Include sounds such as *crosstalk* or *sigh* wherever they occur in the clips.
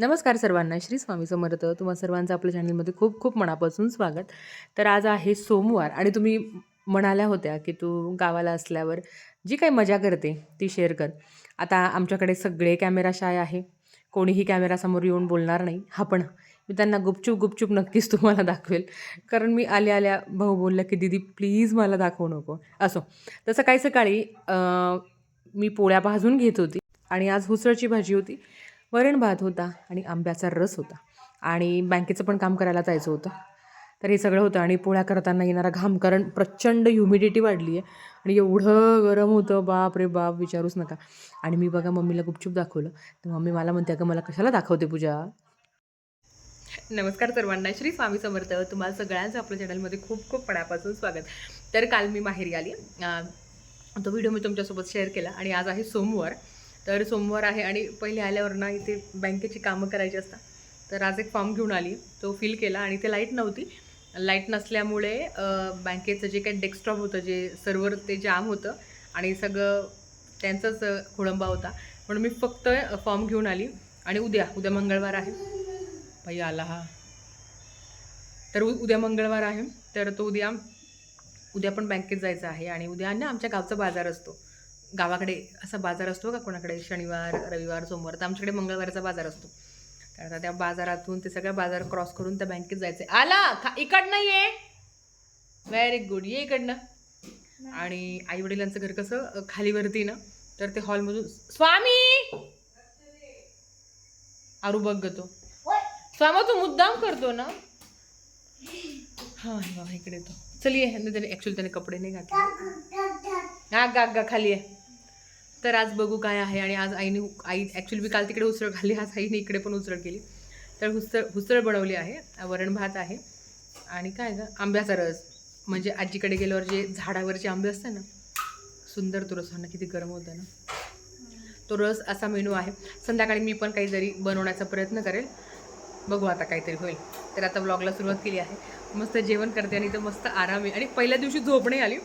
नमस्कार सर्वांना श्री स्वामी समर्थ. तुम्हा सर्वांचं आपल्या चॅनलमध्ये खूप खूप मनापासून स्वागत. तर आज आहे सोमवार आणि तुम्ही म्हणाल्या होत्या की तू गावाला असल्यावर जी काही मजा करते ती शेअर कर. आता आमच्याकडे सगळे कॅमेरा शाय आहे. कोणीही कॅमेरासमोर येऊन बोलणार नाही. हा पण मी त्यांना गुपचूप गुपचूप नक्कीच तुम्हाला दाखवेल. कारण मी आल्या आल्या भाऊ बोलला की दीदी प्लीज मला दाखवू नको. असो. तसं काही सकाळी मी पोळ्या भाजून घेत होती आणि आज हुसळची भाजी होती. वरण भात होता आणि आंब्याचा रस होता. आणि बँकेचं पण काम करायला जायचं होतं. तर हे सगळं होतं आणि पोळ्या करताना येणारा घाम कारण प्रचंड ह्युमिडिटी वाढली आहे. आणि एवढं गरम होतं बाप रे बाप विचारूच नका. आणि मी बघा मम्मीला गुपचूप दाखवलं. तर मम्मी मला म्हणते अगं मला कशाला दाखवते पूजा? नमस्कार सर्वांना. श्री स्वामी समर्थ. तुम्हाला सगळ्यांचं आपल्या चॅनलमध्ये खूप खूप पणापासून स्वागत. तर काल मी माहेरी आली. तो व्हिडिओ मी तुमच्यासोबत शेअर केला. आणि आज आहे सोमवार. तर सोमवार आहे आणि पहिले आल्यावर ना इथे बँकेची कामं करायची असतात. तर आज एक फॉर्म घेऊन आली. तो फिल केला आणि ते लाइट नव्हती. लाइट नसल्यामुळे बँकेचं जे काही डेस्कटॉप होतं जे सर्व्हर ते जाम होतं आणि सगळं त्यांचाच खोळंबा होता. म्हणून मी फक्त फॉर्म घेऊन आली आणि उद्या उद्या मंगळवार आहे. भाई आला हा. तर उ- उद्या मंगळवार आहे. तर तो उद्या उद्या पण बँकेत जायचं आहे आणि उद्या ना आमच्या गावचा बाजार असतो. गावाकडे असा बाजार असतो का कोणाकडे? शनिवार रविवार सोमवार. तर आमच्याकडे मंगळवारचा बाजार असतो. तर आता त्या बाजारातून ते सगळं बाजार क्रॉस करून त्या बँकेत जायचं आला! खा इकडनं ये! व्हेरी गुड ये इकडनं. आणि आई वडिलांचं घर कसं? खालीवरती ना. तर ते हॉलमधून स्वामी! आरू बघ ग तो. स्वामा तू मुद्दाम करतो ना? हा बाबा इकडे येतो चल ये. त्याने ॲक्च्युली त्याने कपडे नाही घातले. हा गा गा खाली आहे तर आज बघू काय आहे. आणि आज आईने आई ॲक्च्युली मी काल तिकडे उसळ घाली आज आईने इकडे पण उसळ केली. तर हुसळ हुसळ बनवली आहे. वरण भात आहे. आणि काय ग आंब्याचा रस. म्हणजे आजीकडे गेल्यावर जे झाडावरचे आंबे असतात ना सुंदर तो रस. किती गरम होतं ना. तो रस असा मेनू आहे. संध्याकाळी मी पण काहीतरी बनवण्याचा प्रयत्न करेल. बघू आता काहीतरी होईल. तर आता व्लॉगला सुरुवात केली आहे. मस्त जेवण करते आणि तर मस्त आराम आहे. आणि पहिल्या दिवशी झोप नाही आली.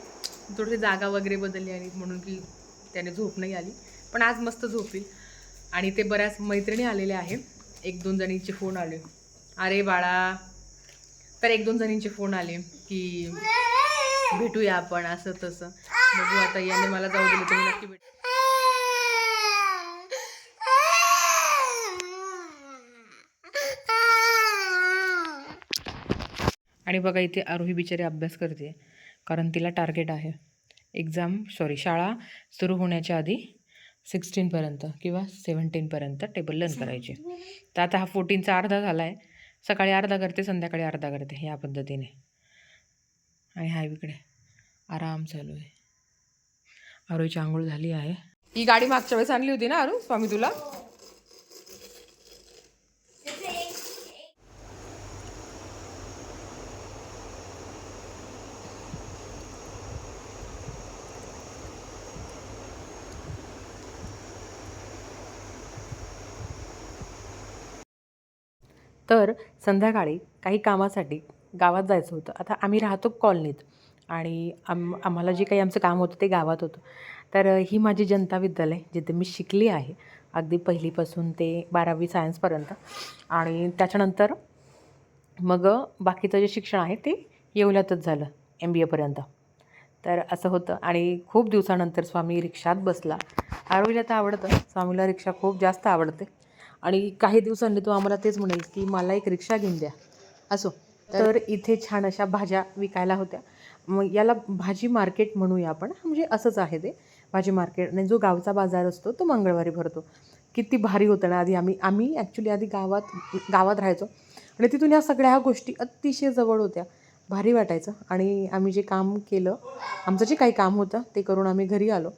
थोडीशी जागा वगैरे बदलली आणि म्हणून की त्याने झोप नाही आली. पण आज मस्त झोपील. आणि ते बऱ्याच मैत्रिणी आलेल्या आहे एक दोन जणींचे फोन आले. अरे बाळा. तर एक दोन जणींचे फोन आले की भेटूया आपण असं तसं. बघू आता याने मला जाऊ दिलं तुम्ही नक्की भेट. आणि बघा इथे आरोही बिचारी अभ्यास करते. कारण तिला टार्गेट आहे. एक्झाम सॉरी शाळा सुरू होण्याच्या आधी सिक्स्टीनपर्यंत किंवा सेवन्टीनपर्यंत टेबल लर्न करायची. तर आता हा फोर्टीनचा अर्धा झाला आहे सकाळी अर्धा करते संध्याकाळी अर्धा करते ह्या पद्धतीने. आणि हा इकडे. आराम चालू आहे. आरोईची आंघोळ झाली आहे. ही गाडी मागच्या वेळेस आणली होती ना अरू स्वामी तुला? तर संध्याकाळी काही कामासाठी गावात जायचं होतं. आता आम्ही राहतो कॉलनीत आणि आम आम्हाला जे काही आमचं काम होतं ते गावात होतं. तर ही माझी जनता विद्यालय जिथे मी शिकली आहे अगदी पहिलीपासून ते बारावी सायन्सपर्यंत. आणि त्याच्यानंतर मग बाकीचं जे शिक्षण आहे ते येवल्यातच झालं एम बी एपर्यंत तर असं होतं. आणि खूप दिवसानंतर स्वामी रिक्षात बसला. आरोहीला तर आवडतं. स्वामीला रिक्षा खूप जास्त आवडते. आणि काही दिवसांनी तो आम्हाला तेच म्हणेल की मला एक रिक्षा घेऊन द्या. असो. तर इथे छान अशा भाज्या विकायला होत्या. मग याला भाजी मार्केट म्हणूया आपण. म्हणजे असंच आहे ते. भाजी मार्केट आणि जो गावचा बाजार असतो तो मंगळवारी भरतो. किती भारी होतं ना आधी आम्ही आम्ही ॲक्च्युली आधी गावात गावात राहायचो. आणि तिथून या सगळ्या गोष्टी अतिशय जवळ होत्या. भारी वाटायचं. आणि आम्ही जे काम केलं आमचं जे काही काम होतं ते करून आम्ही घरी आलो.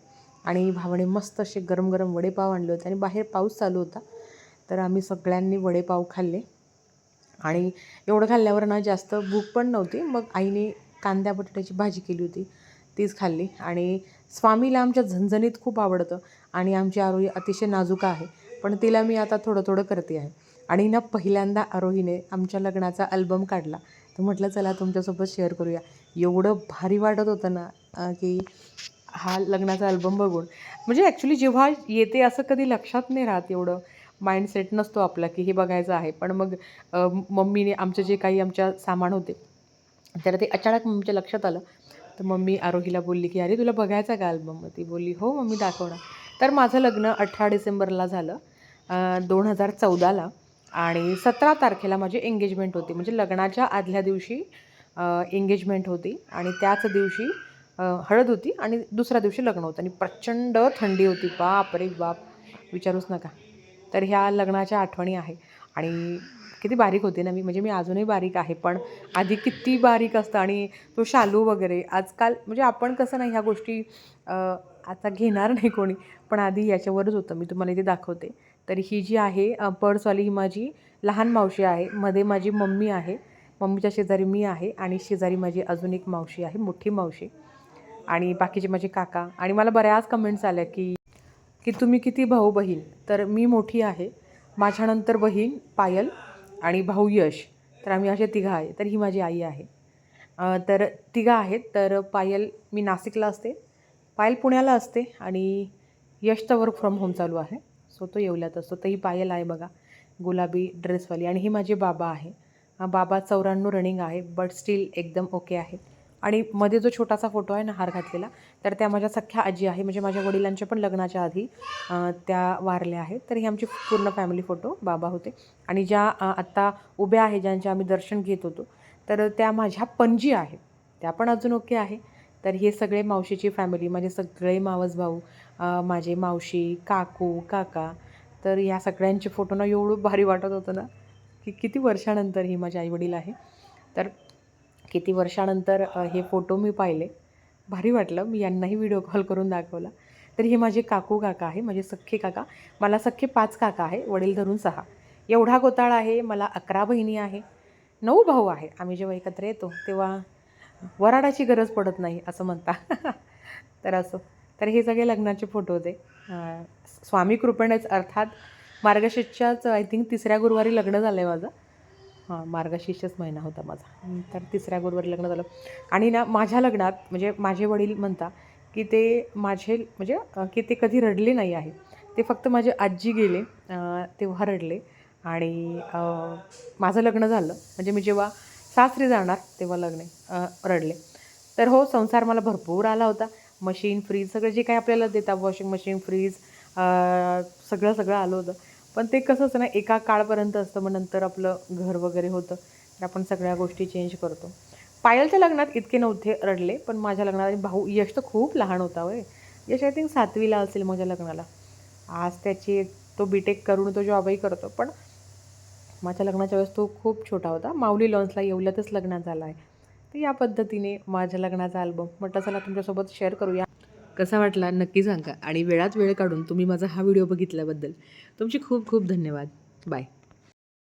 आणि भावाने मस्त असे गरम गरम वडेपाव आणले होते. आणि बाहेर पाऊस चालू होता. तर आम्ही सगळ्यांनी वडेपाव खाल्ले. आणि एवढं खाल्ल्यावर ना जास्त भूक पण नव्हती. मग आईने कांद्या बटाट्याची भाजी केली होती तीच खाल्ली. आणि स्वामीला आमच्या झणझणीत खूप आवडतं आणि आमची आरोही अतिशय नाजूक आहे. पण तिला मी आता थोडं थोडं करते आहे. आणि ना पहिल्यांदा आरोहीने आमच्या लग्नाचा अल्बम काढला. तर म्हटलं चला तुमच्यासोबत शेअर करूया. एवढं भारी वाटत होतं ना की हा लग्नाचा अल्बम बघून. म्हणजे ॲक्च्युली जेव्हा येते असं कधी लक्षात नाही राहत एवढं. माइंडसेट नसतो आपला की हे बघायचं आहे. पण मग मम्मीने आमचे जे काही आमच्या सामान होते तर ते अचानक मम्मीच्या लक्षात आलं. तर मम्मी आरोहीला बोलली की अरे तुला बघायचा का अल्बम मग ती बोलली हो मम्मी दाखवणार. तर माझं लग्न अठरा डिसेंबरला झालं दोन हजार चौदाला आणि सतरा तारखेला माझी एंगेजमेंट होती. म्हणजे लग्नाच्या आदल्या दिवशी एंगेजमेंट होती आणि त्याच दिवशी हळद होती आणि दुसऱ्या दिवशी लग्न होतं. आणि प्रचंड थंडी होती. बाप रे बाप. विचारूच नका. तर ह्या लग्नाच्या आठवणी आहे आणि किती बारीक होते ना मी म्हणजे मी अजूनही बारीक आहे पण आधी किती बारीक असतं आणि तो शालू वगैरे. आजकाल म्हणजे आपण कसं नाही ह्या गोष्टी आता घेणार नाही कोणी पण आधी याच्यावरच होतं. मी तुम्हाला इथे दाखवते. तर ही जी आहे पर्सवाली ही माझी लहान मावशी आहे. मध्ये माझी मम्मी आहे. मम्मीच्या शेजारी मी आहे आणि शेजारी माझी अजून एक मावशी आहे मोठी मावशी. आणि बाकीचे माझे काका. आणि मला बऱ्याच कमेंट्स आल्या की की तुम्ही किती भाऊ बहीण? तर मी मोठी आहे. माझ्यानंतर बहीण पायल आणि भाऊ यश. तर आम्ही असे तिघं आहे. तर ही माझी आई आहे. तर तिघं आहेत. तर पायल मी नाशिकला असते. पायल पुण्याला असते आणि यश तर वर्क फ्रॉम होम चालू आहे. सो तो येवल्यात असतो. तर ही पायल आहे बघा. गुलाबी ड्रेसवाली आणि ही माझे बाबा आहे. बाबा चौऱ्याण्णव रनिंग आहे बट स्टील एकदम ओके आहे. आणि मध्ये जो छोटासा फोटो आहे ना हार घातलेला तर त्या माझ्या सख्या आजी आहे. म्हणजे माझ्या वडिलांच्या पण लग्नाच्या आधी त्या वारल्या आहेत. तर ही आमची पूर्ण फॅमिली फोटो बाबा होते. आणि ज्या आत्ता उभ्या आहे ज्यांचे आम्ही दर्शन घेत होतो तर त्या माझ्या पणजी आहेत. त्या पण अजून ओके आहे. तर हे सगळे मावशीची फॅमिली माझे सगळे मावस भाऊ माझे मावशी काकू काका तर या सगळ्यांचे फोटो ना एवढं भारी वाटत होतं ना की किती वर्षानंतर ही माझे आईवडील आहे. तर किती वर्षानंतर हे फोटो मी पाहिले. भारी वाटलं. मी यांनाही व्हिडिओ कॉल करून दाखवला. तर हे माझे काकू काका आहे माझे सख्खे काका. मला सख्खे पाच काका आहे वडील धरून सहा. एवढा गोताळ आहे मला अकरा बहिणी आहे नऊ भाऊ आहे. आम्ही जेव्हा एकत्र येतो तेव्हा वराडाची गरज पडत नाही असं म्हणता. *laughs* तर असं. तर हे सगळे लग्नाचे फोटो होते. स्वामी कृपेणच अर्थात मार्गशीर्षाच आय थिंक तिसऱ्या गुरुवारी लग्न झालं आहे माझं. हां मार्गशीर्षच महिना होता माझा. तर तिसऱ्या गुरुवारी लग्न झालं. आणि ना माझ्या लग्नात म्हणजे माझे वडील म्हणता की ते माझे म्हणजे की ते कधी रडले नाही आहे. ते फक्त माझे आजी गेले तेव्हा रडले. आणि माझं लग्न झालं. म्हणजे मी जेव्हा सासरी जाणार तेव्हा लग्न रडले. तर हो संसार मला भरपूर आला होता. मशीन फ्रीज सगळं जे काही आपल्याला देतात वॉशिंग मशीन फ्रीज सगळं सगळं आलं होतं. पण ते कसं असतं ना एका काळपर्यंत असतं मग नंतर आपलं घर वगैरे होतं तर आपण सगळ्या गोष्टी चेंज करतो. पायलच्या लग्नात इतके नव्हते रडले पण माझ्या लग्नात आणि भाऊ यश तर खूप लहान होता वय यश आय थिंक सातवीला असेल माझ्या लग्नाला. आज त्याची तो बी टेक करून तो जॉबही करतो पण माझ्या लग्नाच्या वेळेस तो खूप छोटा होता. माऊली लॉन्सला येवल्यातच लग्नात झाला आहे तर या पद्धतीने माझ्या लग्नाचा अल्बम म्हटलं चला तुमच्यासोबत शेअर करूया. कसा वाटला नक्की सांगा आणि वेळात वेळ काढून तुम्ही माझा हा व्हिडिओ बघितल्याबद्दल तुमची खूप खूप धन्यवाद. बाय.